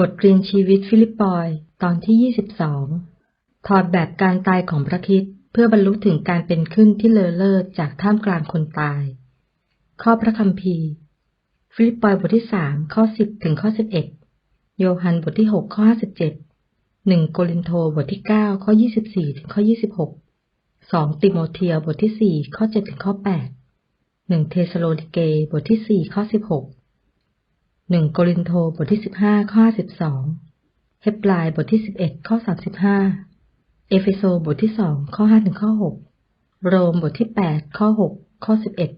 บทเรียนชีวิตฟิลิปปอยตอนที่ 22 ถอดแบบการตายของพระคิดเพื่อบรรลุถึงการเป็นขึ้นที่เลอเลิศจากท่ามกลางคนตาย ข้อพระคัมภีร์ ฟิลิปปอยบทที่ 3 ข้อ 10 ถึงข้อ 11 โยฮันบทที่ 6 ข้อ 57 1 โกรินโทบทที่ 9 ข้อ 24 ถึงข้อ 26 2 ติโมเธียบทที่ 4 ข้อ 7 ถึงข้อ 8 1 เทสโลนิเกบทที่ 4 ข้อ 16 หนึ่งโกรินโทบทที่สิบห้าข้อสิบสองเฮบลายบทที่สิบเอ็ดข้อสามสิบห้าเอเฟโซบทที่สองข้อห้าถึงข้อหกโรมบทที่แปดข้อหกข้อสิบเอ็ด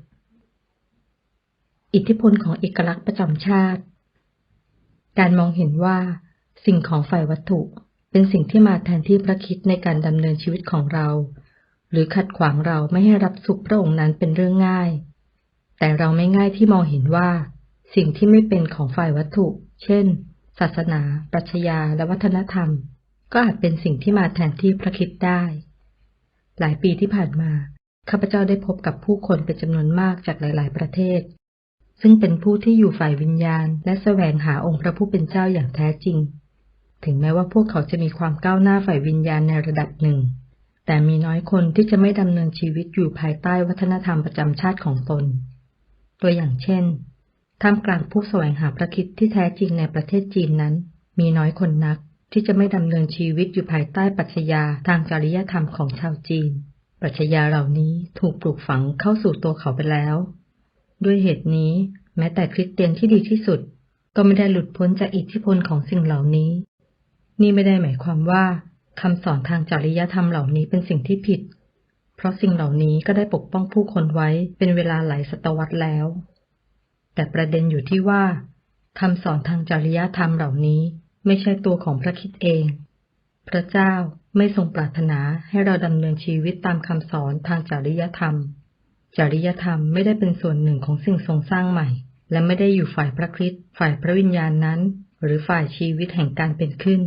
อิทธิพลของเอกลักษณ์ประจำชาติ การมองเห็นว่า สิ่งของฝ่ายวัตถุเป็นสิ่งที่มาแทนที่พระคิดในการดำเนินชีวิตของเรา หรือขัดขวางเราไม่ให้รับสุขพระองค์นั้นเป็นเรื่องง่าย แต่เราไม่ง่ายที่มองเห็นว่า สิ่งที่ไม่เป็นของฝ่ายวัตถุ เช่น ศาสนา ปรัชญา และวัฒนธรรม ก็อาจเป็นสิ่งที่มาแทนที่พระคิดได้ หลายปีที่ผ่านมา ข้าพเจ้าได้พบกับผู้คนเป็นจำนวนมากจากหลาย ๆ ประเทศ ซึ่งเป็นผู้ที่อยู่ฝ่ายวิญญาณ และแสวงหาองค์พระผู้เป็นเจ้าอย่างแท้จริง ถึงแม้ว่าพวกเขาจะมีความก้าวหน้าฝ่ายวิญญาณในระดับหนึ่ง แต่มีน้อยคนที่จะไม่ดำเนินชีวิตอยู่ภายใต้วัฒนธรรมประจำชาติของตน ตัวอย่างเช่น ท่ามกลางผู้แสวงหาพระคิดที่แท้จริงในประเทศจีนนั้น มีน้อยคนนักที่จะไม่ดำเนินชีวิตอยู่ภายใต้ปรัชญาทางจริยธรรมของชาวจีน ปรัชญาเหล่านี้ถูกปลูกฝังเข้าสู่ตัวเขาไปแล้ว ด้วยเหตุนี้ แม้แต่คริสเตียนที่ดีที่สุด ก็ไม่ได้หลุดพ้นจากอิทธิพลของสิ่งเหล่านี้ นี่ไม่ได้หมายความว่าคำสอนทางจริยธรรมเหล่านี้เป็นสิ่งที่ผิด เพราะสิ่งเหล่านี้ก็ได้ปกป้องผู้คนไว้เป็นเวลาหลายศตวรรษแล้ว แต่ประเด็นอยู่ที่ว่าคำสอนทางจริยธรรมเหล่านี้ไม่ใช่ตัวของพระคิดเอง พระเจ้าไม่ทรงปรารถนาให้เราดำเนินชีวิตตามคำสอนทางจริยธรรม จริยธรรมไม่ได้เป็นส่วนหนึ่งของสิ่งทรงสร้างใหม่ และไม่ได้อยู่ฝ่ายพระคริสต์ฝ่ายพระวิญญาณนั้น หรือฝ่ายชีวิตแห่งการเป็นขึ้น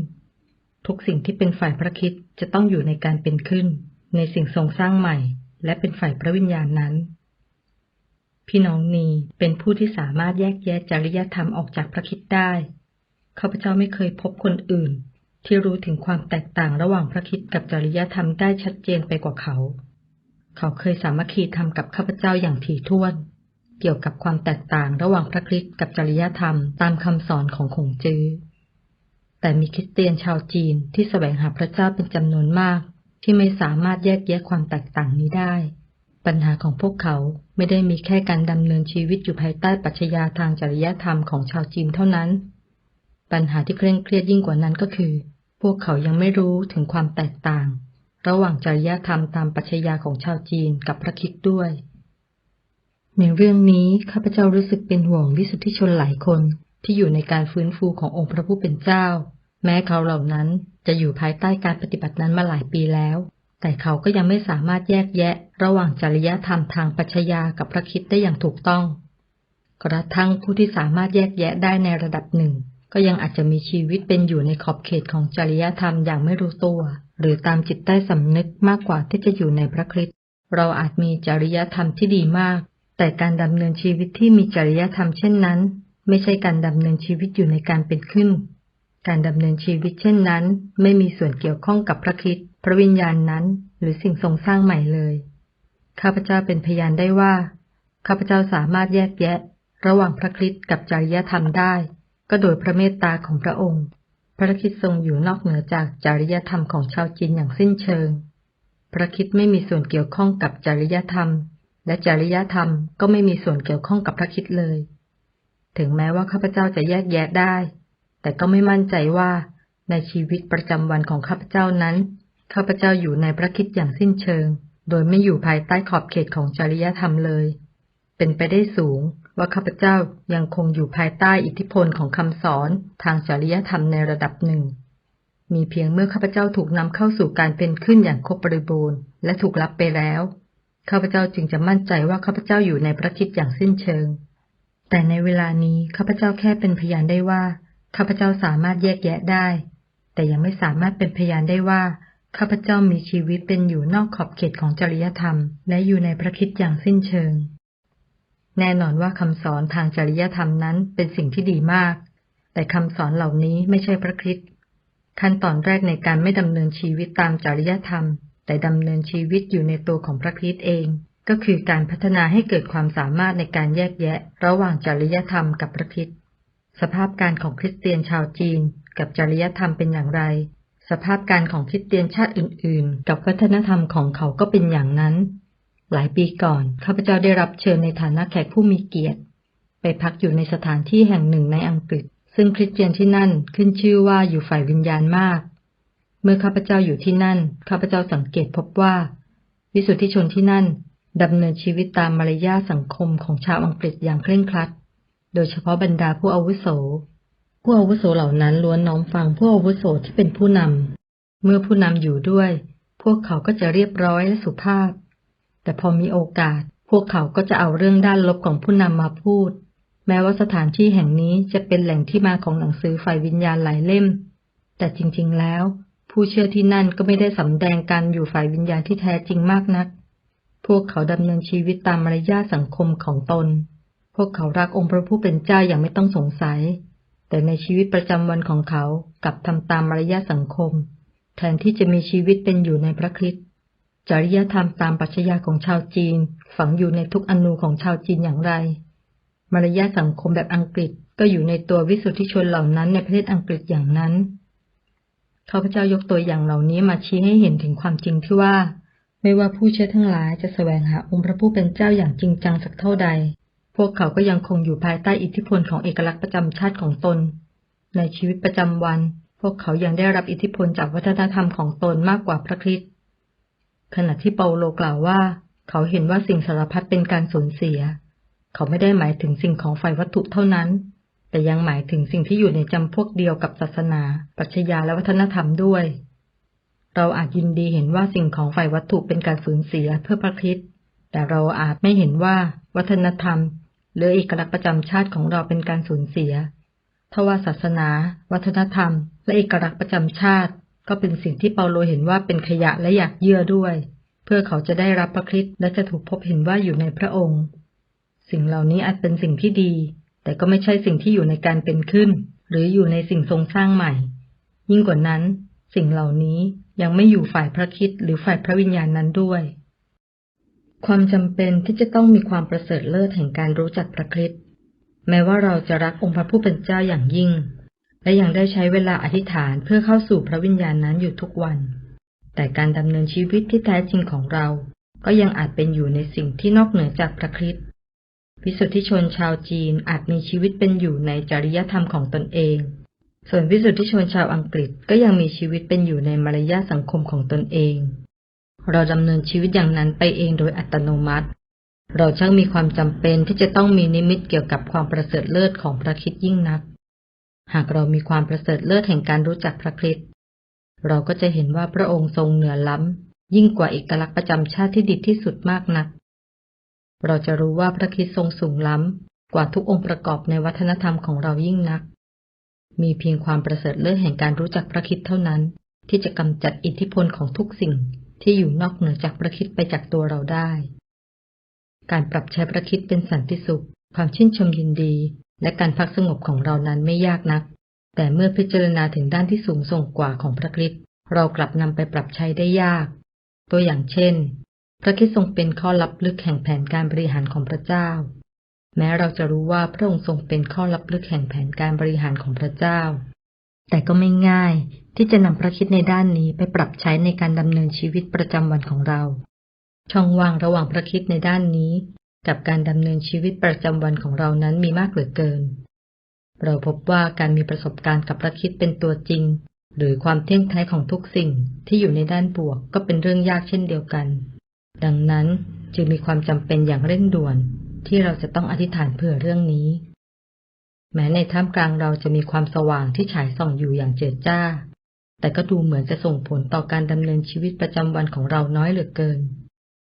ทุกสิ่งที่เป็นฝ่ายพระคิดจะต้องอยู่ในการเป็นขึ้น ในสิ่งทรงสร้างใหม่ และเป็นฝ่ายพระวิญญาณนั้น พี่น้องนีเป็นผู้ที่สามารถแยกแยะจริยธรรมออกจากพระคิดได้ข้าพเจ้าไม่เคยพบคนอื่น ที่รู้ถึงความแตกต่างระหว่างพระคิดกับจริยธรรมได้ชัดเจนไปกว่าเขา เขาเคยสามัคคีทำกับข้าพเจ้าอย่างถี่ถ้วน เกี่ยวกับความแตกต่างระหว่างพระคริสต์กับจริยธรรมตามคำสอนของคงจื้อ แต่มีคริสเตียนชาวจีนที่แสวงหาพระเจ้าเป็นจำนวนมาก ที่ไม่สามารถแยกแยะความแตกต่างนี้ได้ ปัญหาของพวกเขาไม่ได้มีแค่การดำเนินชีวิตอยู่ภายใต้ปัจจัยาทางจริยธรรมของชาวจีนเท่านั้น ปัญหาที่เคร่งเครียดยิ่งกว่านั้นก็คือ พวกเขายังไม่รู้ถึงความแตกต่าง ระหว่างจริยธรรมตามปัจจัยาของชาวจีนกับพระคิดด้วยในเรื่องนี้ข้าพเจ้ารู้สึกเป็นห่วงวิสุทธิชนหลายคนที่อยู่ในการฟื้นฟูขององค์พระผู้เป็นเจ้า แม้เขาเหล่านั้นจะอยู่ภายใต้การปฏิบัตินั้นมาหลายปีแล้ว แต่เขาก็ยังไม่สามารถแยกแยะ ระหว่างจริยธรรมทางปัชญากับพระคิดได้อย่างถูกต้อง กระทั่งผู้ที่สามารถแยกแยะได้ในระดับหนึ่ง ก็ยังอาจจะมีชีวิตเป็นอยู่ในขอบเขตของจริยธรรมอย่างไม่รู้ตัว หรือตามจิตใต้สำนึกมากกว่าที่จะอยู่ในพระคิดเราอาจมีจริยธรรมที่ดีมาก แต่การดำเนินชีวิตที่มีจริยธรรมเช่นนั้น ไม่ใช่การดำเนินชีวิตอยู่ในการเป็นขึ้น การดำเนินชีวิตเช่นนั้น ไม่มีส่วนเกี่ยวข้องกับพระคิด ระวิญญาณนั้นหรือสิ่งทรงสร้างใหม่เลย ข้าพเจ้าเป็นพยานได้ว่า ข้าพเจ้าสามารถแยกแยะ ระหว่างพระคริสต์กับจริยธรรมได้ ก็โดยพระเมตตาของพระองค์ พระคิดทรงอยู่นอกเหนือจากจริยธรรมของชาวจีนอย่างสิ้นเชิง พระคิดไม่มีส่วนเกี่ยวข้องกับจริยธรรม และจริยธรรมก็ไม่มีส่วนเกี่ยวข้องกับพระคิดเลย ถึงแม้ว่าข้าพเจ้าจะแยกแยะได้ แต่ก็ไม่มั่นใจว่าในชีวิตประจำวันของข้าพเจ้านั้น ข้าพเจ้าอยู่ในพระคิดอย่างสิ้นเชิง โดยไม่อยู่ภายใต้ขอบเขตของจริยธรรมเลย เป็นไปได้สูงว่าข้าพเจ้ายังคงอยู่ภายใต้อิทธิพลของคำสอนทางจริยธรรมในระดับหนึ่ง มีเพียงเมื่อข้าพเจ้าถูกนำเข้าสู่การเป็นขึ้นอย่างครบบริบูรณ์และถูกรับไปแล้ว ข้าพเจ้าจึงจะมั่นใจว่าข้าพเจ้าอยู่ในพระคิดอย่างสิ้นเชิง แต่ในเวลานี้ข้าพเจ้าแค่เป็นพยานได้ว่าข้าพเจ้าสามารถแยกแยะได้ แต่ยังไม่สามารถเป็นพยานได้ว่า ข้าพเจ้ามีชีวิตเป็นอยู่นอกขอบเขตของจริยธรรม และอยู่ในพระคิดอย่างสิ้นเชิง แน่นอนว่าคำสอนทางจริยธรรมนั้นเป็นสิ่งที่ดีมาก แต่คำสอนเหล่านี้ไม่ใช่พระคริสต์ขั้นตอนแรกในการไม่ดำเนินชีวิตตามจริยธรรม แต่ดำเนินชีวิตอยู่ในตัวของพระคริสต์เอง ก็คือการพัฒนาให้เกิดความสามารถในการแยกแยะ ระหว่างจริยธรรมกับพระคริสต์สภาพการของคริสเตียนชาวจีน กับจริยธรรมเป็นอย่างไร สภาพการของคริสเตียนชาติอื่น ๆ กับวัฒนธรรมของเขาก็เป็นอย่างนั้น หลายปีก่อนข้าพเจ้าได้รับเชิญในฐานะแขกผู้มีเกียรติ ไปพักอยู่ในสถานที่แห่งหนึ่งในอังกฤษ ซึ่งคริสเตียนที่นั่นขึ้นชื่อว่าอยู่ฝ่ายวิญญาณมาก เมื่อข้าพเจ้าอยู่ที่นั่นข้าพเจ้าสังเกตพบว่า วิสุทธิชนที่นั่นดำเนินชีวิตตามมารยาสังคมของชาวอังกฤษอย่างเคร่งครัด โดยเฉพาะบรรดาผู้อาวุโส ผู้อาวุโสเหล่านั้นล้วนน้อมฟังผู้อาวุโสที่เป็นผู้นำ เมื่อผู้นำอยู่ด้วย พวกเขาก็จะเรียบร้อยและสุภาพ แต่พอมีโอกาส พวกเขาก็จะเอาเรื่องด้านลบของผู้นำมาพูด แม้ว่าสถานที่แห่งนี้จะเป็นแหล่งที่มาของหนังสือฝ่ายวิญญาณหลายเล่ม แต่จริง ๆ แล้ว ผู้เชื่อที่นั่นก็ไม่ได้สำแดงการอยู่ฝ่ายวิญญาณที่แท้จริงมากนัก พวกเขาดำเนินชีวิตตามมารยาสังคมของตน พวกเขารักองค์พระผู้เป็นเจ้าอย่างไม่ต้องสงสัย แต่ในชีวิตประจำวันของเขากลับทำตามมารยาทสังคม แทนที่จะมีชีวิตเป็นอยู่ในพระคริสต์จริยธรรมตามปรัชญาของชาวจีน ฝังอยู่ในทุกอนูของชาวจีนอย่างไร มารยาทสังคมแบบอังกฤษก็อยู่ในตัววิสุทธิชนเหล่านั้นในประเทศอังกฤษอย่างนั้นข้าพเจ้ายกตัวอย่างเหล่านี้มาชี้ให้เห็นถึงความจริงที่ว่า ไม่ว่าผู้เชื่อทั้งหลายจะแสวงหาองค์พระผู้เป็นเจ้าอย่างจริงจังสักเท่าใด พวกเขาก็ยังคงอยู่ภายใต้อิทธิพลของเอกลักษณ์ประจำชาติของตน ในชีวิตประจำวัน พวกเขายังได้รับอิทธิพลจากวัฒนธรรมของตนมากกว่าพระคริสต์ขณะที่เปาโลกล่าวว่า เขาเห็นว่าสิ่งสารพัดเป็นการสูญเสีย เขาไม่ได้หมายถึงสิ่งของฝ่ายวัตถุเท่านั้น แต่ยังหมายถึงสิ่งที่อยู่ในจำพวกเดียวกับศาสนา ปรัชญาและวัฒนธรรมด้วย เราอาจยินดีเห็นว่าสิ่งของฝ่ายวัตถุเป็นการสูญเสียเพื่อพระคริสต์แต่เราอาจไม่เห็นว่าวัฒนธรรม หรือเอกลักษณ์ประจำชาติของเราเป็นการสูญเสียทว่าศาสนา วัฒนธรรม และเอกลักษณ์ประจำชาติ ก็เป็นสิ่งที่เปาโลเห็นว่าเป็นขยะและอยากเยื่อด้วย เพื่อเขาจะได้รับพระคริสต์และจะถูกพบเห็นว่าอยู่ในพระองค์ สิ่งเหล่านี้อาจเป็นสิ่งที่ดี แต่ก็ไม่ใช่สิ่งที่อยู่ในการเป็นขึ้น หรืออยู่ในสิ่งทรงสร้างใหม่ ยิ่งกว่านั้น สิ่งเหล่านี้ยังไม่อยู่ฝ่ายพระคริสต์หรือฝ่ายพระวิญญาณนั้นด้วย ความจำเป็นที่จะต้องมีความประเสริฐเลิศแห่งการรู้จักพระคริสต์แม้ว่าเราจะรักองค์พระผู้เป็นเจ้าอย่างยิ่ง และยังได้ใช้เวลาอธิษฐานเพื่อเข้าสู่พระวิญญาณนั้นอยู่ทุกวัน แต่การดำเนินชีวิตที่แท้จริงของเรา ก็ยังอาจเป็นอยู่ในสิ่งที่นอกเหนือจากพระคริสต์วิสุทธิชนชาวจีนอาจมีชีวิตเป็นอยู่ในจริยธรรมของตนเอง ส่วนวิสุทธิชนชาวอังกฤษก็ยังมีชีวิตเป็นอยู่ในมารยาสังคมของตนเอง เราดำเนินชีวิตอย่างนั้นไปเองโดยอัตโนมัติ เราช่างมีความจำเป็นที่จะต้องมีนิมิตเกี่ยวกับความประเสริฐเลิศของพระคริสต์ยิ่งนัก หากเรามีความประเสริฐเลิศแห่งการรู้จักพระคริสต์เราก็จะเห็นว่าพระองค์ทรงเหนือล้ำ ยิ่งกว่าเอกลักษณ์ประจำชาติที่ดีที่สุดมากนัก เราจะรู้ว่าพระคริสต์ทรงสูงล้ำ กว่าทุกองค์ประกอบในวัฒนธรรมของเรายิ่งนัก มีเพียงความประเสริฐเลิศแห่งการรู้จักพระคริสต์เท่านั้น ที่จะกำจัดอิทธิพลของทุกสิ่ง ที่อยู่นอกเหนือจากพระคริสต์ไปจากตัวเราได้ การปรับใช้พระคริสต์เป็นสันติสุข ความชื่นชมยินดี และการพักสงบของเรานั้นไม่ยากนัก แต่เมื่อพิจารณาถึงด้านที่สูงส่งกว่าของพระคริสต์เรากลับนำไปปรับใช้ได้ยาก ตัวอย่างเช่น พระคริสต์ทรงเป็นข้อลับลึกแห่งแผนการบริหารของพระเจ้า แม้เราจะรู้ว่าพระองค์ทรงเป็นข้อลับลึกแห่งแผนการบริหารของพระเจ้า แต่ก็ไม่ง่าย ที่จะนำพระคิดในด้านนี้ไปปรับใช้ในการดำเนินชีวิตประจำวันของเรา ช่องว่างระหว่างพระคิดในด้านนี้ กับการดำเนินชีวิตประจำวันของเรานั้นมีมากเหลือเกิน เราพบว่าการมีประสบการณ์กับพระคิดเป็นตัวจริง หรือความเที่ยงแท้ของทุกสิ่งที่อยู่ในด้านบวกก็เป็นเรื่องยากเช่นเดียวกัน ดังนั้นจึงมีความจำเป็นอย่างเร่งด่วน ที่เราจะต้องอธิษฐานเพื่อเรื่องนี้ แม้ในท่ามกลางเราจะมีความสว่างที่ฉายส่องอยู่อย่างเจิดจ้า แต่ก็ดูเหมือนจะส่งผลต่อการดำเนินชีวิตประจำวันของเราน้อยเหลือเกิน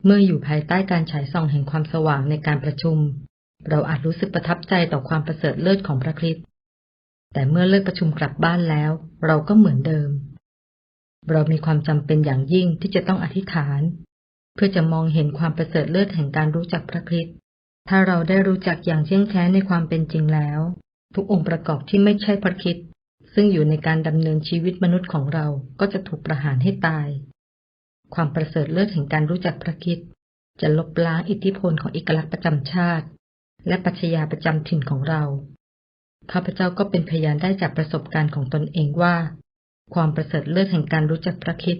เมื่ออยู่ภายใต้การฉายส่องแห่งความสว่างในการประชุม เราอาจรู้สึกประทับใจต่อความประเสริฐเลิศของพระคริสต์แต่เมื่อเลิกประชุมกลับบ้านแล้ว เราก็เหมือนเดิม เรามีความจำเป็นอย่างยิ่งที่จะต้องอธิษฐาน เพื่อจะมองเห็นความประเสริฐเลิศแห่งการรู้จักพระคริสต์ถ้าเราได้รู้จักอย่างเชี่ยงแท้ในความเป็นจริงแล้ว ทุกองค์ประกอบที่ไม่ใช่พระคริด ซึ่งอยู่ในการดำเนินชีวิตมนุษย์ของเราก็จะถูกประหารให้ตาย ความประเสริฐเลิศแห่งการรู้จักพระคิดจะลบล้างอิทธิพลของเอกลักษณ์ประจำชาติ และปัชญาประจำถิ่นของเรา ข้าพเจ้าก็เป็นพยานได้จากประสบการณ์ของตนเองว่า ความประเสริฐเลิศแห่งการรู้จักพระคิด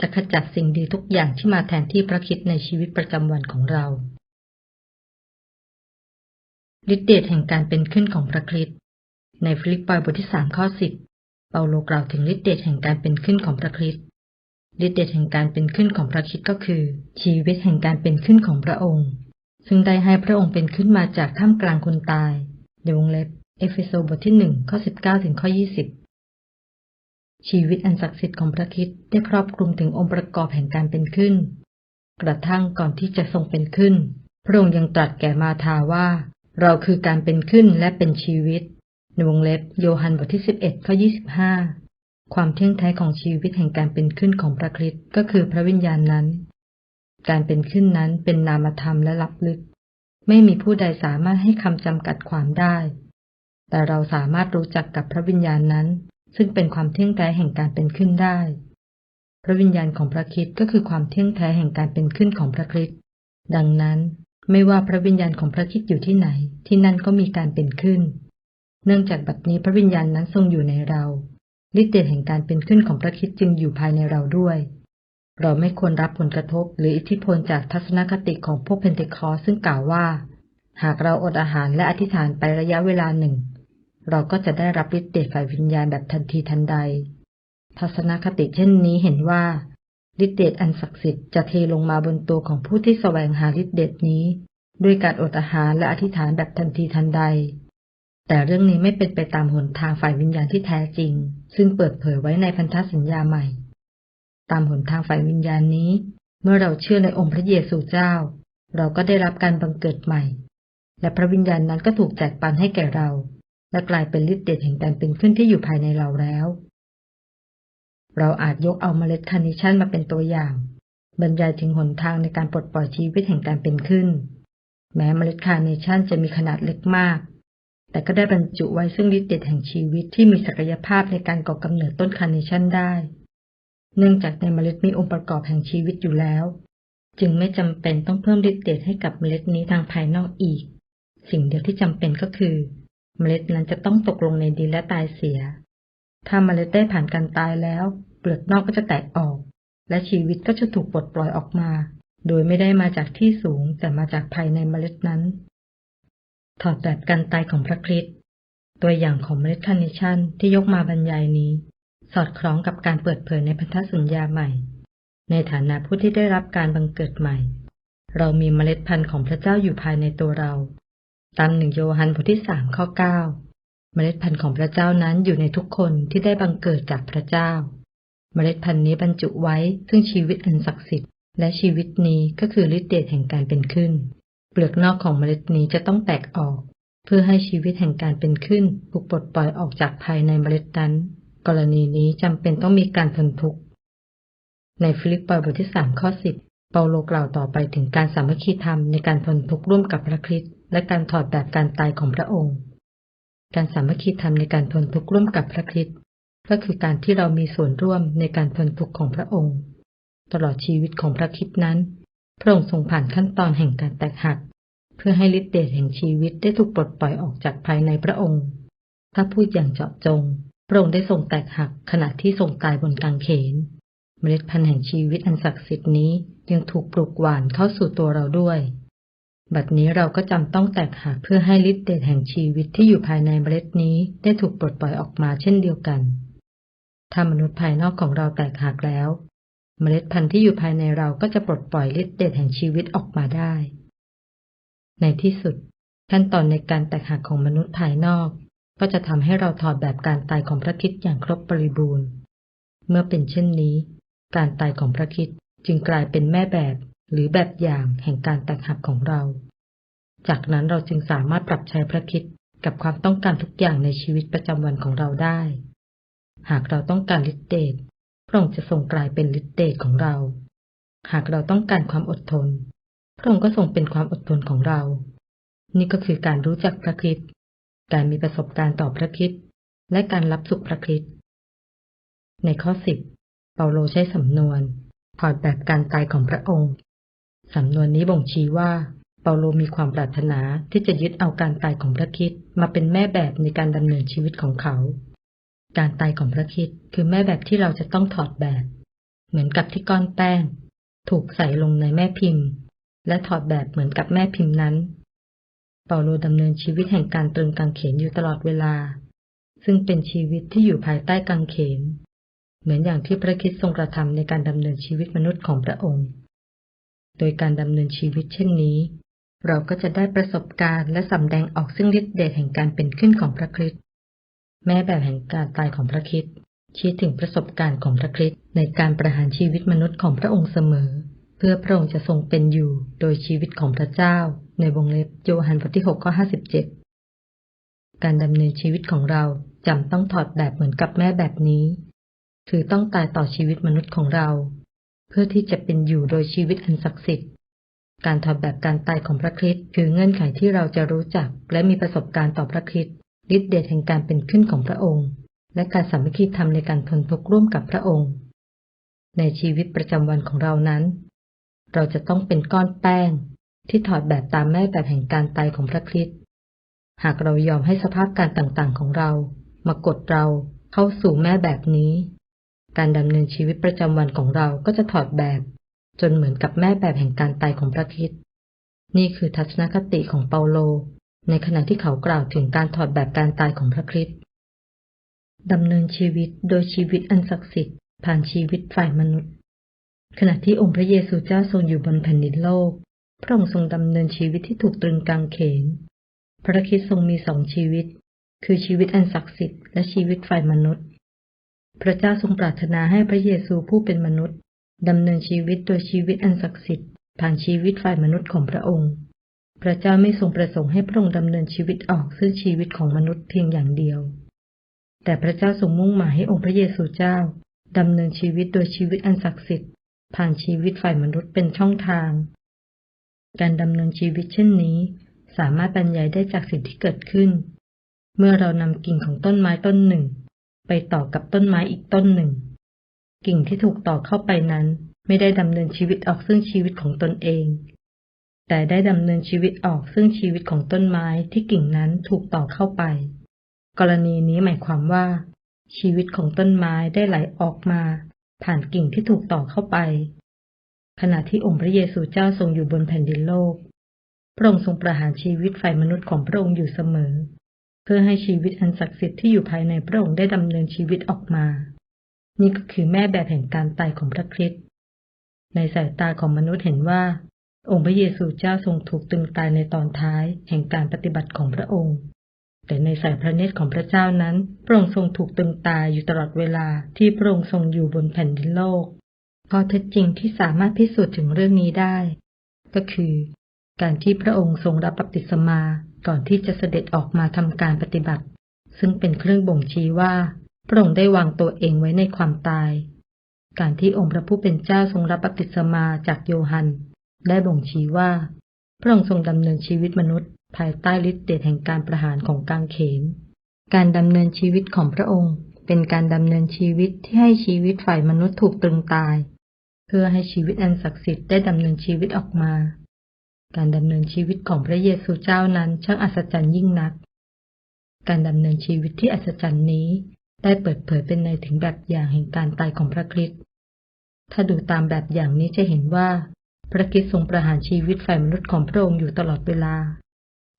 จะขจัดสิ่งดีทุกอย่างที่มาแทนที่พระคิดในชีวิตประจำวันของเราฤทธิเดชแห่งการเป็นขึ้นของพระคริสต์ ในฟิลิปปอยบทที่สามข้อสิบเปาโลกล่าวถึงฤทธิเดชแห่งการเป็นขึ้นของพระคริสต์ฤทธิเดชแห่งการเป็นขึ้นของพระคริสต์ก็คือ ชีวิตแห่งการเป็นขึ้นของพระองค์ ซึ่งได้ให้พระองค์เป็นขึ้นมาจากท่ามกลางคนตายในวงเล็บเอเฟโซบทที่หนึ่งข้อสิบเก้าถึงข้อยี่สิบชีวิตอันศักดิ์สิทธิ์ของพระคริสต์ได้ครอบคลุมถึงองค์ประกอบแห่งการเป็นขึ้น กระทั่งก่อนที่จะทรงเป็นขึ้น พระองค์ยังตรัสแก่มาธาว่า เราคือการเป็นขึ้นและเป็นชีวิต ในวงเล็บโยฮันบทที่ 11 ข้อ 25 ความเที่ยงแท้ของชีวิตแห่งการเป็นขึ้นของพระคริสต์ก็คือพระวิญญาณนั้น การเป็นขึ้นนั้นเป็นนามธรรมและลับลึก ไม่มีผู้ใดสามารถให้คำจำกัดความได้ แต่เราสามารถรู้จักกับพระวิญญาณนั้น ซึ่งเป็นความเที่ยงแท้แห่งการเป็นขึ้นได้ พระวิญญาณของพระคริสต์ก็คือความเที่ยงแท้แห่งการเป็นขึ้นของพระคริสต์ดังนั้น ไม่ว่าพระวิญญาณของพระคิดอยู่ที่ไหน ที่นั่นก็มีการเป็นขึ้น เนื่องจากบัดนี้พระวิญญาณนั้นทรงอยู่ในเราฤทธิ์เดชแห่งการเป็นขึ้นของพระคิดจึงอยู่ภายในเราด้วย เราไม่ควรรับผลกระทบหรืออิทธิพลจากทัศนคติของพวกเพนเทคอสซึ่งกล่าวว่า หากเราอดอาหารและอธิษฐานไประยะเวลาหนึ่ง เราก็จะได้รับฤทธิ์เดชฝ่ายวิญญาณแบบทันทีทันใด ทัศนคติเช่นนี้เห็นว่าฤทธิ์เดชอันศักดิ์สิทธิ์จะเทลงมาบนตัวของผู้ที่แสวงหาฤทธิ์เดชนี้ ด้วยการอดอาหารและอธิษฐานแบบทันทีทันใด แต่เรื่องนี้ไม่เป็นไปตามหนทางฝ่ายวิญญาณที่แท้จริง ซึ่งเปิดเผยไว้ในพันธสัญญาใหม่ ตามหนทางฝ่ายวิญญาณนี้ เมื่อเราเชื่อในองค์พระเยซูเจ้า เราก็ได้รับการบังเกิดใหม่ และพระวิญญาณนั้นก็ถูกแจกปันให้แก่เรา และกลายเป็นฤทธิเดชแห่งการเป็นขึ้นที่อยู่ภายในเราแล้ว เราอาจยกเอาเมล็ดคาร์เนชันมาเป็นตัวอย่าง บรรยายถึงหนทางในการปลดปล่อยชีวิตแห่งการเป็นขึ้น แม้เมล็ดคาร์เนชั่นจะมีขนาดเล็กมาก แต่ก็ได้บรรจุไว้ซึ่งฤทธิ์เดชแห่งชีวิตที่มีศักยภาพในการก่อกำเนิดต้นคาร์เนชั่นได้ เนื่องจากในเมล็ดมีองค์ประกอบแห่งชีวิตอยู่แล้ว จึงไม่จำเป็นต้องเพิ่มฤทธิ์เดชให้กับเมล็ดนี้ทางภายนอกอีก สิ่งเดียวที่จำเป็นก็คือ เมล็ดนั้นจะต้องตกลงในดินและตายเสีย ถ้าเมล็ดได้ผ่านการตายแล้ว เปลือกนอกก็จะแตกออก และชีวิตก็จะถูกปลดปล่อยออกมา โดยไม่ได้มาจากที่สูงแต่มาจากภายในเมล็ดนั้น ถอดแบบการตายของพระคริสต์ตัวอย่างของเมล็ดคาร์เนชั่นที่ยกมาบรรยายนี้ สอดคล้องกับการเปิดเผยในพันธสัญญาใหม่ ในฐานะผู้ที่ได้รับการบังเกิดใหม่ เรามีเมล็ดพันธุ์ของพระเจ้าอยู่ภายในตัวเรา ตามหนึ่งโยฮันบทที่สามข้อเก้าเมล็ดพันธุ์ของพระเจ้านั้นอยู่ในทุกคนที่ได้บังเกิดจากพระเจ้า เมล็ดพันธุ์นี้บรรจุไว้ซึ่งชีวิตอันศักดิ์สิทธิ์และชีวิตนี้ก็คือฤทธิ์เดชแห่งการเป็นขึ้น เปลือกนอกของเมล็ดนี้จะต้องแตกออก เพื่อให้ชีวิตแห่งการเป็นขึ้นถูกปลดปล่อยออกจากภายในเมล็ดนั้น กรณีนี้จำเป็นต้องมีการทนทุกข์ในฟิลิปปอยบทที่สามข้อสิบเปาโลกล่าวต่อไปถึงการสามัคคีธรรมในการทนทุกข์ร่วมกับพระคริสต์และการถอดแบบการตายของพระองค์ การสามัคคีธรรมในการทนทุกข์ร่วมกับพระคริสต์ก็คือการที่เรามีส่วนร่วมในการทนทุกข์ของพระองค์ ตลอดชีวิตของพระคิดนั้น พระองค์ทรงผ่านขั้นตอนแห่งการแตกหัก เพื่อให้ฤทธิเดชแห่งชีวิตได้ถูกปลดปล่อยออกจากภายในพระองค์ ถ้าพูดอย่างเจาะจง พระองค์ได้ทรงแตกหักขณะที่ทรงตายบนกางเขน เมล็ดพันธุ์แห่งชีวิตอันศักดิ์สิทธิ์นี้ยังถูกปลูกหว่านเข้าสู่ตัวเราด้วย บัดนี้เราก็จำต้องแตกหักเพื่อให้ฤทธิเดชแห่งชีวิตที่อยู่ภายในเมล็ดนี้ได้ถูกปลดปล่อยออกมาเช่นเดียวกันถ้ามนุษย์ภายนอกของเราแตกหักแล้ว เมล็ดพันธุ์ที่อยู่ภายในเราก็จะปลดปล่อยฤทธิ์เดชแห่งชีวิตออกมาได้ ในที่สุด ขั้นตอนในการแตกหักของมนุษย์ภายนอก ก็จะทำให้เราถอดแบบการตายของพระคิดอย่างครบบริบูรณ์ เมื่อเป็นเช่นนี้ การตายของพระคิดจึงกลายเป็นแม่แบบหรือแบบอย่างแห่งการแตกหักของเรา จากนั้นเราจึงสามารถปรับใช้พระคิดกับความต้องการทุกอย่างในชีวิตประจำวันของเราได้ หากเราต้องการฤทธิเดช พระองค์จะทรงกลายเป็นฤทธิเดชของเรา หากเราต้องการความอดทน พระองค์ก็ทรงเป็นความอดทนของเรา นี่ก็คือการรู้จักพระคิดการมีประสบการณ์ต่อพระคริสต์และการรับสุขพระคริสต์ในข้อสิบเปาโลใช้สำนวนถอดแบบการตายของพระองค์สำนวนนี้บ่งชี้ว่า เปาโลมีความปรารถนาที่จะยึดเอาการตายของพระคริสต์มาเป็นแม่แบบในการดำเนินชีวิตของเขา การตายของพระคริสต์คือแม่แบบที่เราจะต้องถอดแบบ เหมือนกับที่ก้อนแป้ง ถูกใส่ลงในแม่พิมพ์ และถอดแบบเหมือนกับแม่พิมพ์นั้น เปาโลดำเนินชีวิตแห่งการตรึงกางเขนอยู่ตลอดเวลา ซึ่งเป็นชีวิตที่อยู่ภายใต้กางเขน เหมือนอย่างที่พระคริสต์ทรงกระทำในการดำเนินชีวิตมนุษย์ของพระองค์ โดยการดำเนินชีวิตเช่นนี้ เราก็จะได้ประสบการณ์และสำแดงออกซึ่งฤทธิ์เดชแห่งการเป็นขึ้นของพระคริสต์ แม่แบบแห่งการตายของพระคริสต์ชี้ถึงประสบการณ์ของพระคริสต์ในการประหารชีวิตมนุษย์ของพระองค์เสมอ เพื่อพระองค์จะทรงเป็นอยู่โดยชีวิตของพระเจ้า ในวงเล็บโยฮันบทที่6ข้อ57 การดำเนินชีวิตของเราจำต้องถอดแบบเหมือนกับแม่แบบนี้ คือต้องตายต่อชีวิตมนุษย์ของเรา เพื่อที่จะเป็นอยู่โดยชีวิตอันศักดิ์สิทธิ์ การถอดแบบการตายของพระคริสต์คือเงื่อนไขที่เราจะรู้จัก และมีประสบการณ์ต่อพระคริสต์ ฤทธิเดชแห่งการเป็นขึ้นของพระองค์ และการสามัคคีธรรมในการทนทุกข์ร่วมกับพระองค์ ในชีวิตประจำวันของเรานั้น เราจะต้องเป็นก้อนแป้งที่ถอดแบบตามแม่แบบแห่งการตายของพระคริสต์หากเรายอมให้สภาพการต่างๆของเรา มากดเราเข้าสู่แม่แบบนี้ การดำเนินชีวิตประจำวันของเราก็จะถอดแบบ จนเหมือนกับแม่แบบแห่งการตายของพระคริสต์นี่คือทัศนคติของเปาโล ในขณะที่เขากล่าวถึงการถอดแบบการตายของพระคริสต์ดำเนินชีวิตโดยชีวิตอันศักดิ์สิทธิ์ผ่านชีวิตฝ่ายมนุษย์ ขณะที่องค์พระเยซูเจ้าทรงอยู่บนแผ่นดินโลก พระองค์ทรงดำเนินชีวิตที่ถูกตรึงกางเขน พระคริสต์ทรงมีสองชีวิต คือชีวิตอันศักดิ์สิทธิ์และชีวิตฝ่ายมนุษย์ พระเจ้าทรงปรารถนาให้พระเยซูผู้เป็นมนุษย์ดำเนินชีวิตโดยชีวิตอันศักดิ์สิทธิ์ผ่านชีวิตฝ่ายมนุษย์ของพระองค์ พระเจ้าไม่ทรงประสงค์ให้พระองค์ดำเนินชีวิตออกซึ่งชีวิตของมนุษย์เพียงอย่างเดียว แต่พระเจ้าทรงมุ่งหมายให้องค์พระเยซูเจ้าดำเนินชีวิตโดยชีวิตอันศักดิ์สิทธิ์ผ่านชีวิตฝ่ายมนุษย์เป็นช่องทาง การดำเนินชีวิตเช่นนี้ สามารถบรรยายได้จากสิ่งที่เกิดขึ้น เมื่อเรานำกิ่งของต้นไม้ต้นหนึ่ง ไปต่อกับต้นไม้อีกต้นหนึ่ง กิ่งที่ถูกต่อเข้าไปนั้น ไม่ได้ดำเนินชีวิตออกซึ่งชีวิตของตนเอง แต่ได้ดำเนินชีวิตออกซึ่งชีวิตของต้นไม้ที่กิ่งนั้นถูกต่อเข้าไป กรณีนี้หมายความว่า ชีวิตของต้นไม้ได้ไหลออกมา ผ่านกิ่งที่ถูกต่อเข้าไป ขณะที่องค์พระเยซูเจ้าทรงอยู่บนแผ่นดินโลก พระองค์ทรงประหารชีวิตฝ่ายมนุษย์ของพระองค์อยู่เสมอ เพื่อให้ชีวิตอันศักดิ์สิทธิ์ที่อยู่ภายในพระองค์ได้ดำเนินชีวิตออกมา นี่ก็คือแม่แบบแห่งการตายของพระคริสต์ในสายตาของมนุษย์เห็นว่า องค์พระเยซูเจ้าทรงถูกตึงตายในตอนท้ายแห่งการปฏิบัติของพระองค์ แต่ในสายพระเนตรของพระเจ้านั้น พระองค์ทรงถูกตึงตายอยู่ตลอดเวลาที่พระองค์ทรงอยู่บนแผ่นดินโลก ข้อเท็จจริงที่สามารถพิสูจน์ถึงเรื่องนี้ได้ ก็คือ การที่พระองค์ทรงรับบัพติศมาก่อนที่จะเสด็จออกมาทำการปฏิบัติ ซึ่งเป็นเครื่องบ่งชี้ว่า พระองค์ได้วางตัวเองไว้ในความตาย การที่องค์พระผู้เป็นเจ้าทรงรับบัพติศมาจากโยฮัน ได้บ่งชี้ว่า พระองค์ทรงดำเนินชีวิตมนุษย์ ภายใต้ฤทธิ์เดชแห่งการประหารของกางเขน การดำเนินชีวิตของพระองค์ เป็นการดำเนินชีวิตที่ให้ชีวิตฝ่ายมนุษย์ถูกตรึงตาย เพื่อให้ชีวิตอันศักดิ์สิทธิ์ได้ดำเนินชีวิตออกมา การดำเนินชีวิตของพระเยซูเจ้านั้นช่างอัศจรรย์ยิ่งนัก การดำเนินชีวิตที่อัศจรรย์นี้ ได้เปิดเผยเป็นในถึงแบบอย่างแห่งการตายของพระคริสต์ถ้าดูตามแบบอย่างนี้จะเห็นว่า พระคริสต์ทรงประหารชีวิตฝ่ายมนุษย์ของพระองค์อยู่ตลอดเวลา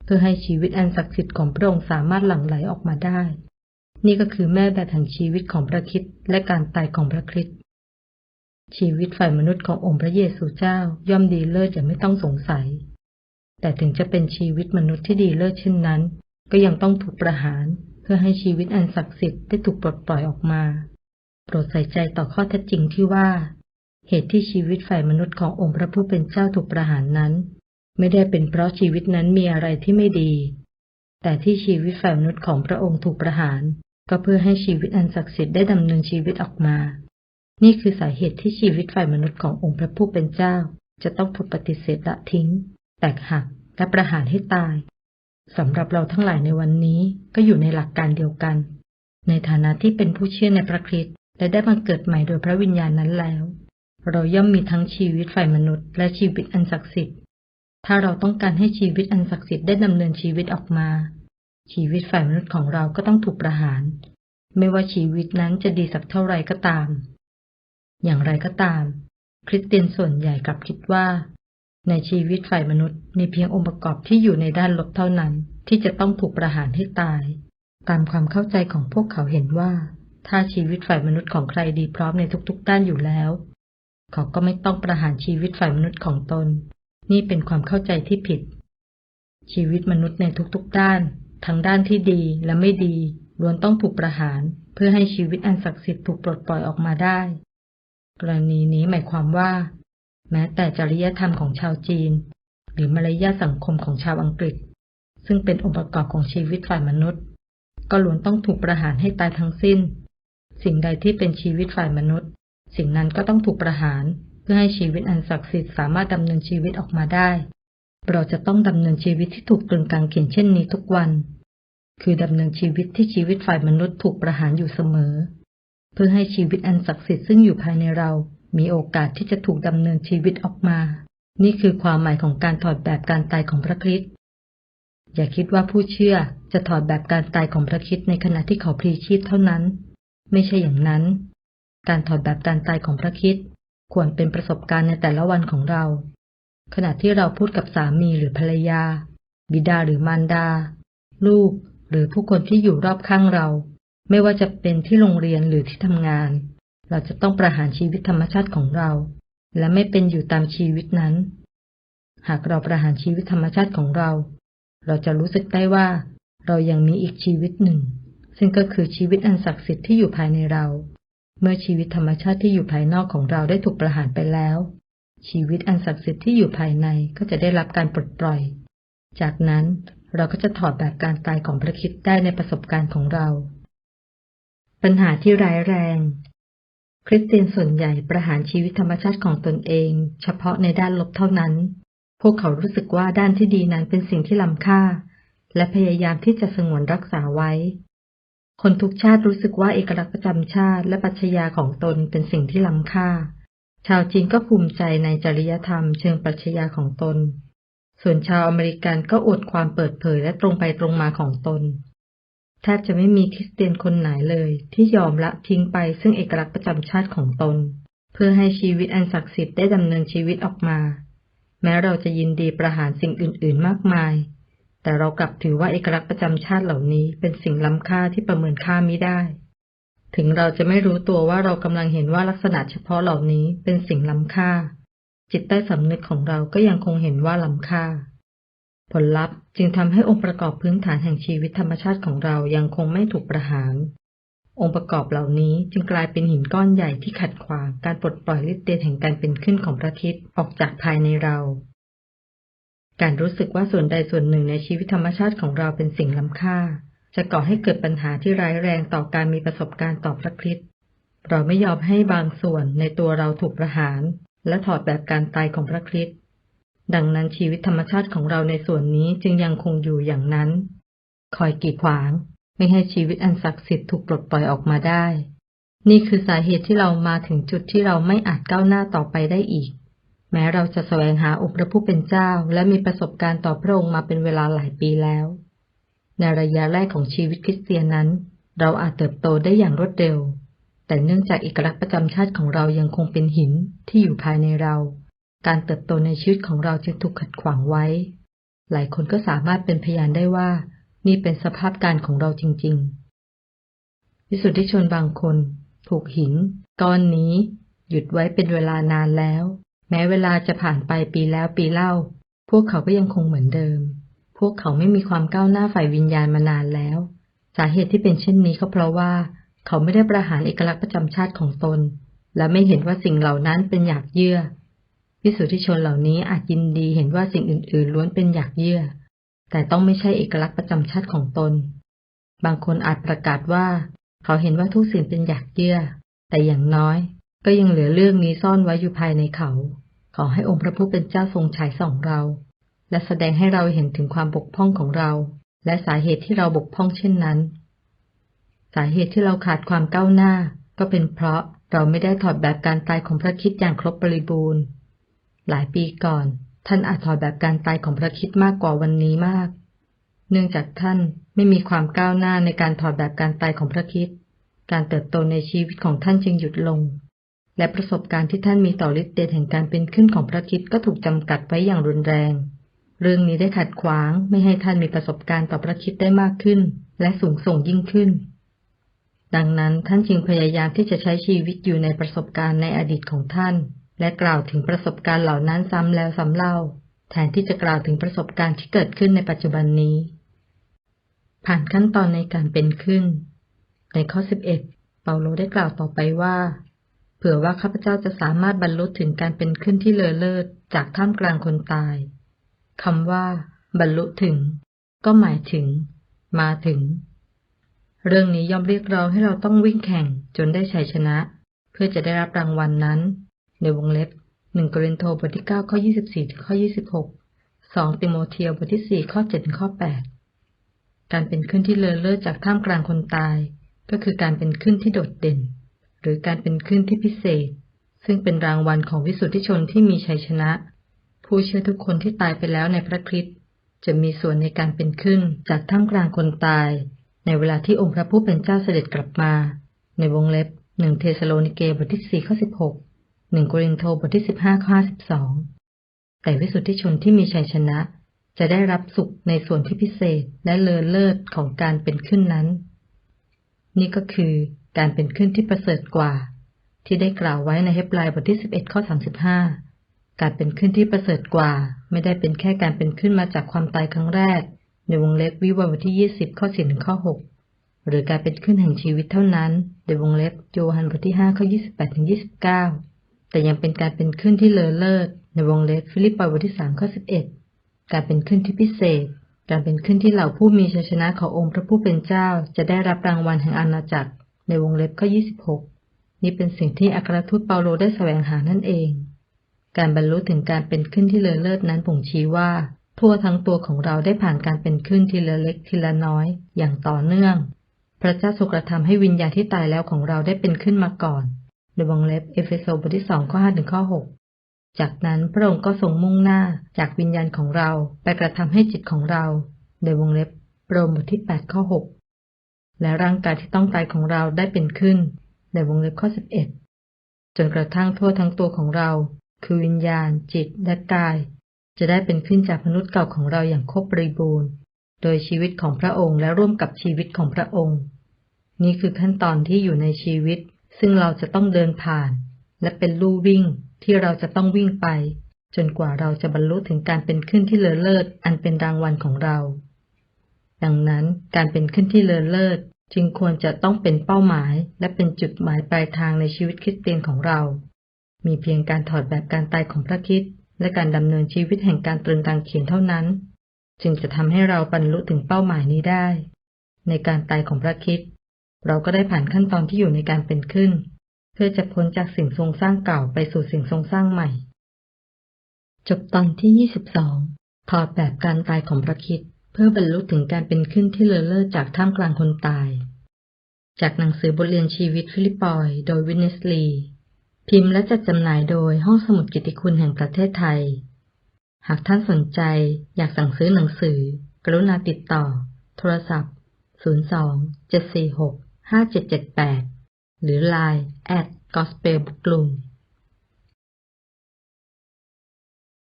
เพื่อให้ชีวิตอันศักดิ์สิทธิ์ของพระองค์สามารถหลั่งไหลออกมาได้ นี่ก็คือแม่แบบแห่งชีวิตของพระคริสต์และการตายของพระคริสต์ชีวิตฝ่ายมนุษย์ขององค์พระเยซูเจ้าย่อมดีเลิศอย่างไม่ต้องสงสัย แต่ถึงจะเป็นชีวิตมนุษย์ที่ดีเลิศเช่นนั้น ก็ยังต้องถูกประหารเพื่อให้ชีวิตอันศักดิ์สิทธิ์ได้ถูกปลดปล่อยออกมา โปรดใส่ใจต่อข้อเท็จจริงที่ว่า เหตุที่ชีวิตฝ่ายมนุษย์ขององค์พระผู้เป็นเจ้าถูกประหารนั้น ไม่ได้เป็นเพราะชีวิตนั้นมีอะไรที่ไม่ดี แต่ที่ชีวิตฝ่ายมนุษย์ของพระองค์ถูกประหาร ก็เพื่อให้ชีวิตอันศักดิ์สิทธิ์ได้ดำเนินชีวิตออกมา นี่คือสาเหตุที่ชีวิตฝ่ายมนุษย์ขององค์พระผู้เป็นเจ้า จะต้องถูกปฏิเสธละทิ้ง แตกหักและประหารให้ตายสำหรับเราทั้งหลายในวันนี้ก็อยู่ในหลักการเดียวกัน ในฐานะที่เป็นผู้เชื่อในพระคริสต์และได้มาเกิดใหม่โดยพระวิญญาณนั้นแล้ว เราย่อมมีทั้งชีวิตฝ่ายมนุษย์ และชีวิตอันศักดิ์สิทธิ์ ถ้าเราต้องการให้ชีวิตอันศักดิ์สิทธิ์ได้ดำเนินชีวิตออกมา ชีวิตฝ่ายมนุษย์ของเราก็ต้องถูกประหาร ไม่ว่าชีวิตนั้นจะดีสักเท่าไรก็ตาม อย่างไรก็ตาม คริสเตียนส่วนใหญ่กลับคิดว่า ในชีวิตฝ่ายมนุษย์มีเพียงองค์ประกอบที่อยู่ในด้านลบเท่านั้น ที่จะต้องถูกประหารให้ตาย ตามความเข้าใจของพวกเขาเห็นว่า ถ้าชีวิตฝ่ายมนุษย์ของใครดีพร้อมในทุกๆด้านอยู่แล้ว เขาก็ไม่ต้องประหารชีวิตฝ่ายมนุษย์ของตน นี่เป็นความเข้าใจที่ผิด ชีวิตมนุษย์ในทุกๆด้าน ทั้งด้านที่ดีและไม่ดีล้วนต้องถูกประหาร เพื่อให้ชีวิตอันศักดิ์สิทธิ์ถูกปลดปล่อยออกมาได้ กรณีนี้หมายความว่า แม้แต่จริยธรรมของชาวจีน หรือมารยาสังคมของชาวอังกฤษ ซึ่งเป็นองค์ประกอบของชีวิตฝ่ายมนุษย์ ก็ล้วนต้องถูกประหารให้ตายทั้งสิ้น สิ่งใดที่เป็นชีวิตฝ่ายมนุษย์ สิ่งนั้นก็ต้องถูกประหาร เพื่อให้ชีวิตอันศักดิ์สิทธิ์สามารถดำเนินชีวิตออกมาได้ เราจะต้องดำเนินชีวิตที่ถูกตรึงกางเขนเช่นนี้ทุกวัน คือดำเนินชีวิตที่ชีวิตฝ่ายมนุษย์ถูกประหารอยู่เสมอ เพื่อให้ชีวิตอันศักดิ์สิทธิ์ซึ่งอยู่ภายในเรา มีโอกาสที่จะถูกดำเนินชีวิตออกมา นี่คือความหมายของการถอดแบบการตายของพระคริสต์อย่าคิดว่าผู้เชื่อจะถอดแบบการตายของพระคริสต์ในขณะที่เขาพลีชีพเท่านั้น ไม่ใช่อย่างนั้น การถอดแบบการตายของพระคริสต์ควรเป็นประสบการณ์ในแต่ละวันของเรา ขณะที่เราพูดกับสามีหรือภรรยา บิดาหรือมารดา ลูกหรือผู้คนที่อยู่รอบข้างเรา ไม่ว่าจะเป็นที่โรงเรียนหรือที่ทำงาน เราจะต้องประหารชีวิตธรรมชาติของเรา และไม่เป็นอยู่ตามชีวิตนั้น หากเราประหารชีวิตธรรมชาติของเรา เราจะรู้สึกได้ว่า เรายังมีอีกชีวิตหนึ่ง ซึ่งก็คือชีวิตอันศักดิ์สิทธิ์ที่อยู่ภายในเรา เมื่อชีวิตธรรมชาติที่อยู่ภายนอกของเราได้ถูกประหารไปแล้ว ชีวิตอันศักดิ์สิทธิ์ที่อยู่ภายในก็จะได้รับการปลดปล่อย จากนั้นเราก็จะถอดแบบการตายของพระคริสต์ได้ในประสบการณ์ของเรา ปัญหาที่ร้ายแรง คริสเตียนส่วนใหญ่ประหารชีวิตธรรมชาติของตนเอง เฉพาะในด้านลบเท่านั้น พวกเขารู้สึกว่าด้านที่ดีนั้นเป็นสิ่งที่ล้ำค่า และพยายามที่จะสงวนรักษาไว้ คนทุกชาติรู้สึกว่าเอกลักษณ์ประจำชาติ และปัชญาของตนเป็นสิ่งที่ล้ำค่า ชาวจีนก็ภูมิใจในจริยธรรมเชิงปรัชญาของตน ส่วนชาวอเมริกันก็อดความเปิดเผยและตรงไปตรงมาของตนแทบจะไม่มีคริสเตียนคนไหนเลย ที่ยอมละทิ้งไปซึ่งเอกลักษณ์ประจำชาติของตน เพื่อให้ชีวิตอันศักดิ์สิทธิ์ได้ดำเนินชีวิตออกมา แม้เราจะยินดีประหารสิ่งอื่น ๆ มากมาย แต่เรากลับถือว่าเอกลักษณ์ประจำชาติเหล่านี้เป็นสิ่งล้ำค่าที่ประเมินค่าไม่ได้ ถึงเราจะไม่รู้ตัวว่าเรากำลังเห็นว่าลักษณะเฉพาะเหล่านี้เป็นสิ่งล้ำค่า จิตใต้สำนึกของเราก็ยังคงเห็นว่าล้ำค่า ผลลัพธ์จึงทำให้องค์ประกอบพื้นฐานแห่งชีวิตธรรมชาติของเรายังคงไม่ถูกประหาร องค์ประกอบเหล่านี้จึงกลายเป็นหินก้อนใหญ่ที่ขัดขวางการปลดปล่อยฤทธิ์เดชแห่งการเป็นขึ้นของพระคริสต์ออกจากภายในเรา การรู้สึกว่าส่วนใดส่วนหนึ่งในชีวิตธรรมชาติของเราเป็นสิ่งล้ำค่า จะก่อให้เกิดปัญหาที่ร้ายแรงต่อการมีประสบการณ์ต่อพระคริสต์เราไม่ยอมให้บางส่วนในตัวเราถูกประหาร และถอดแบบการตายของพระคริสต์ดังนั้นชีวิตธรรมชาติของเราในส่วนนี้จึงยังคงอยู่อย่างนั้น คอยกีดขวาง ไม่ให้ชีวิตอันศักดิ์สิทธิ์ถูกปลดปล่อยออกมาได้ นี่คือสาเหตุที่เรามาถึงจุดที่เราไม่อาจก้าวหน้าต่อไปได้อีก แม้เราจะแสวงหาองค์พระผู้เป็นเจ้า และมีประสบการณ์ต่อพระองค์มาเป็นเวลาหลายปีแล้ว ในระยะแรกของชีวิตคริสเตียนนั้น เราอาจเติบโตได้อย่างรวดเร็ว แต่เนื่องจากเอกลักษณ์ประจำชาติของเรายังคงเป็นหินที่อยู่ภายในเรา การเติบโตในชีวิตของเราจึงถูกขัดขวางไว้ หลายคนก็สามารถเป็นพยานได้ว่า นี่เป็นสภาพการของเราจริงๆวิสุทธิชนบางคน ถูกหิน ก้อนนี้ หยุดไว้เป็นเวลานานแล้ว แม้เวลาจะผ่านไปปีแล้วปีเล่า พวกเขาก็ยังคงเหมือนเดิม พวกเขาไม่มีความก้าวหน้าฝ่ายวิญญาณมานานแล้ว สาเหตุที่เป็นเช่นนี้ก็เพราะว่า เขาไม่ได้ประหารเอกลักษณ์ประจำชาติของตน และไม่เห็นว่าสิ่งเหล่านั้นเป็นหยากเยื่อวิสุทธิชนเหล่านี้อาจยินดีเห็นว่าสิ่งอื่นๆ ล้วนเป็นหยากเยื่อ แต่ต้องไม่ใช่เอกลักษณ์ประจำชาติของตน บางคนอาจประกาศว่า เขาเห็นว่าทุกสิ่งเป็นหยากเยื่อ แต่อย่างน้อย ก็ยังเหลือเรื่องนี้ซ่อนไว้อยู่ภายในเขา ขอให้องค์พระผู้เป็นเจ้าทรงฉายส่องเรา และแสดงให้เราเห็นถึงความบกพร่องของเรา และสาเหตุที่เราบกพร่องเช่นนั้น สาเหตุที่เราขาดความก้าวหน้า ก็เป็นเพราะเราไม่ได้ถอดแบบการตายของพระคิดอย่างครบบริบูรณ์ หลายปีก่อน ท่านอาจถอดแบบการตายของพระคิดมากกว่าวันนี้มาก เนื่องจากท่านไม่มีความก้าวหน้าในการถอดแบบการตายของพระคิดการเติบโตในชีวิตของท่านจึงหยุดลง และประสบการณ์ที่ท่านมีต่อฤทธิ์เดชแห่งการเป็นขึ้นของพระคิดก็ถูกจำกัดไว้อย่างรุนแรง เรื่องนี้ได้ขัดขวางไม่ให้ท่านมีประสบการณ์ต่อพระคิดได้มากขึ้น และสูงส่งยิ่งขึ้น ดังนั้นท่านจึงพยายามที่จะใช้ชีวิตอยู่ในประสบการณ์ในอดีตของท่าน และกล่าวถึงประสบการณ์เหล่านั้นซ้ำแล้วซ้ำเล่า แทนที่จะกล่าวถึงประสบการณ์ที่เกิดขึ้นในปัจจุบันนี้ ผ่านขั้นตอนในการเป็นขึ้น ในข้อ 11 เปาโลได้กล่าวต่อไปว่า เผื่อว่าข้าพเจ้าจะสามารถบรรลุถึงการเป็นขึ้นที่เลอเลิศจากท่ามกลางคนตายคำว่า บรรลุถึง ก็หมายถึง มาถึง เรื่องนี้ย่อมเรียกร้องให้เราต้องวิ่งแข่งจนได้ชัยชนะ เพื่อจะได้รับรางวัลนนั้น ในวงเล็บ1โกรินโทบทที่9ข้อ24ถึงข้อ26 2ติโมเธียบทที่4ข้อ7ถึงข้อ8การเป็นขึ้นที่เลอเลิศจากท่ามกลางคนตาย ก็คือการเป็นขึ้นที่โดดเด่น หรือการเป็นขึ้นที่พิเศษ ซึ่งเป็นรางวัลของวิสุทธิชนที่มีชัยชนะ ผู้เชื่อทุกคนที่ตายไปแล้วในพระคริสต์จะมีส่วนในการเป็นขึ้นจากท่ามกลางคนตาย ในเวลาที่องค์พระผู้เป็นเจ้าเสด็จกลับมา ในวงเล็บหนึ่งเทสโลนิเกบทที่4ข้อ16หนึ่งโกรินโทบทที่15ข้อ52แต่วิสุทธิชนที่มีชัยชนะ จะได้รับสุขในส่วนที่พิเศษและเลอเลิศของการเป็นขึ้นนั้น นี่ก็คือ การเป็นขึ้นที่ประเสริฐกว่า ที่ได้กล่าวไว้ในเฮบรายบทที่ 11 ข้อ 35 การเป็นขึ้นที่ประเสริฐกว่า ไม่ได้เป็นแค่การเป็นขึ้นมาจากความตายครั้งแรก ในวงเล็บวิวรณ์บทที่ 20 ข้อ4ถึงข้อ 6 หรือการเป็นขึ้นแห่งชีวิตเท่านั้นในวงเล็บโยฮันบทที่ 5 ข้อ 28ถึง29 แต่ยังเป็นการเป็นขึ้นที่เลอเลิศในวงเล็บฟิลิปปบทที่ 3 ข้อ 11 การเป็นขึ้นที่พิเศษการเป็นขึ้นที่เหล่าผู้มีชัยชนะขององค์พระผู้เป็นเจ้าจะได้รับรางวัลแห่งอาณาจักร ในวงเล็บข้อ 26 นี่เป็นสิ่งที่อัครทูตเปาโลได้แสวงหานั่นเอง การบรรลุถึงการเป็นขึ้นที่เลอเลิศนั้นบ่งชี้ว่า ทั่วทั้งตัวของเราได้ผ่านการเป็นขึ้นทีละเล็กทีละน้อย อย่างต่อเนื่อง พระเจ้าทรงกระทำให้วิญญาณที่ตายแล้วของเราได้เป็นขึ้นมาก่อน ในวงเล็บเอเฟโซบทที่สองข้อห้าถึงข้อหกจากนั้นพระองค์ก็ทรงมุ่งหน้าจากวิญญาณของเราไปกระทำให้จิตของเรา ในวงเล็บโรมบทที่แปดข้อหก และร่างกายที่ต้องตายของเราได้เป็นขึ้น ในวงเล็บข้อสิบเอ็ดจนกระทั่งทั่วทั้งตัวของเรา คือวิญญาณ จิต และกาย จะได้เป็นขึ้นจากมนุษย์เก่าของเราอย่างครบบริบูรณ์ โดยชีวิตของพระองค์และร่วมกับชีวิตของพระองค์ นี่คือขั้นตอนที่อยู่ในชีวิต ซึ่งเราจะต้องเดินผ่าน และเป็นลู่วิ่งที่เราจะต้องวิ่งไป จนกว่าเราจะบรรลุถึงการเป็นขึ้นที่เลอเลิศอันเป็นรางวัลของเรา ดังนั้นการเป็นขึ้นที่เลอเลิศจึงควรจะต้องเป็นเป้าหมาย และเป็นจุดหมายปลายทางในชีวิตคริสเตียนของเรา มีเพียงการถอดแบบการตายของพระคริสต์และการดำเนินชีวิตแห่งการตรึงกางเขียนเท่านั้น จึงจะทำให้เราบรรลุถึงเป้าหมายนี้ได้ ในการตายของพระคริสต์เราก็ได้ผ่านขั้นตอนที่อยู่ในการเป็นขึ้น เพื่อจะพ้นจากสิ่งทรงสร้างเก่าไปสู่สิ่งทรงสร้างใหม่ จบตอนที่ 22 ถอดแบบการตายของพระคริสต์เพื่อบรรลุถึงการเป็นขึ้นที่เลอเลิศจากท่ามกลางคนตาย จากหนังสือบทเรียนชีวิตฟิลิปปอยโดยวินเนสลี พิมพ์และจัดจำหน่ายโดยห้องสมุดกิติคุณแห่งประเทศไทย หากท่านสนใจอยากสั่งซื้อหนังสือ กรุณาติดต่อ โทรศัพท์ 02 746 5778 หรือ Line at gospel book room